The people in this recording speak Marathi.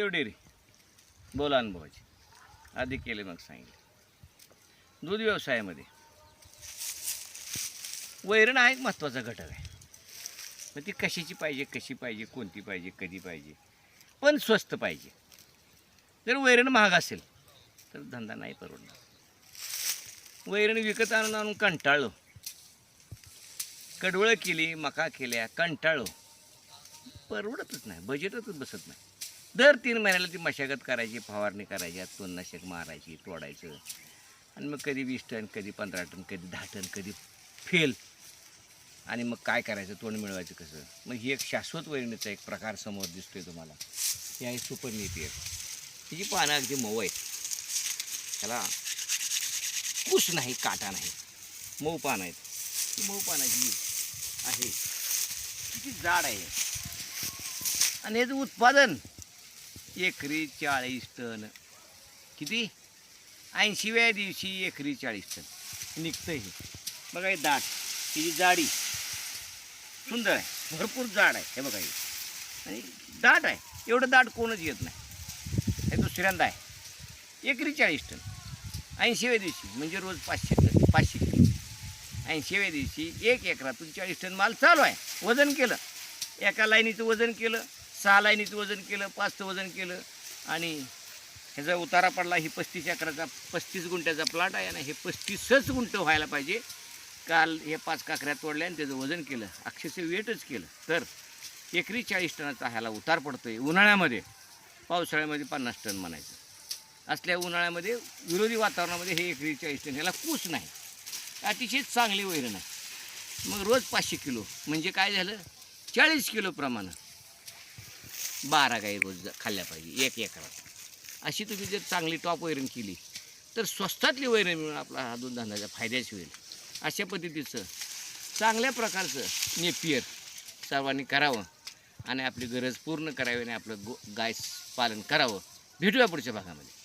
प्युअर डेअरी बोला अनुभवाची. आधी केले मग सांगितलं. दूध व्यवसायामध्ये. वैरण हा एक महत्त्वाचा घटक आहे. मग ती कशाची पाहिजे कशी पाहिजे कोणती पाहिजे कधी पाहिजे? पण स्वस्त पाहिजे. जर वैरण महाग असेल तर धंदा नाही परवडणार. वैरण विकत आणून आणून कंटाळलो. कडवळं केली मका केल्या कंटाळलो. परवडतच नाही बजेटच बसत नाही. दर तीन महिन्याला ती मशागत करायची फवारणी करायची तणनाशक मारायची तोडायचं. आणि मग कधी वीस टन कधी पंधरा टन कधी दहा टन कधी फेल. आणि मग काय करायचं? तोंड मिळवायचं कसं? मग ही एक शाश्वत वैरणीचा एक प्रकार समोर दिसतोय तुम्हाला. ही आहे सुपरनीती नेपियर तिची पानं अगदी मऊ आहेत. त्याला कुस नाही काटा नाही. मऊ पानं आहेत. ती मऊ पानाची आहे. किती जाड आहे. आणि याचं उत्पादन एकरी चाळीस टन. किती? ऐंशीव्या दिवशी एकरी चाळीस टन. निघतं हे. बघा हे दाट. तिची जाडी. सुंदर आहे. भरपूर जाड आहे. हे बघा हे. आणि दाट आहे. एवढं दाट कोणच येत नाही. हे दुसऱ्यांदा आहे. एकरी चाळीस टन ऐंशीव्या दिवशी म्हणजे रोज पाचशे टन पाचशे किलो. ऐंशीव्या दिवशी एक एकरातून चाळीस टन माल चालू आहे. वजन केलं. एका लाईनीचं वजन केलं. सहा लाईनीचं वजन केलं पाचचं वजन केलं आणि ह्याचा उतारा पडला ही पस्तीस एकराचा पस्तीस गुंठ्याचा प्लॉट आहे आणि हे पस्तीसच गुंठ व्हायला पाहिजे. काल हे पाच काकऱ्या तोडल्या आणि त्याचं वजन केलं अक्षरशः वेटच केलं. तर एकरी चाळीस टनाचा ह्याला उतार आहे उन्हाळ्यामध्ये. पावसाळ्यामध्ये पन्नास टन म्हणायचं. असल्या उन्हाळ्यामध्ये विरोधी वातावरणामध्ये हे एकरी चाळीस टन ह्याला कूच नाही. अतिशय चांगली वैरण आहे. मग रोज पाचशे किलो म्हणजे काय झालं? चाळीस किलो प्रमाणात बारा गाई रोज खाल्ल्या पाहिजे एक एकरात. अशी तुम्ही जर चांगली टॉप वैरण केली तर स्वस्तातली वैरण मिळून आपला हा दूध धंद्याचा फायद्याच होईल. अशा पद्धतीचं चांगल्या प्रकारचं नेपियर सर्वांनी करावं आणि आपली गरज पूर्ण करावी आणि आपलं गो गाय पालन करावं. भेटूया पुढच्या भागामध्ये.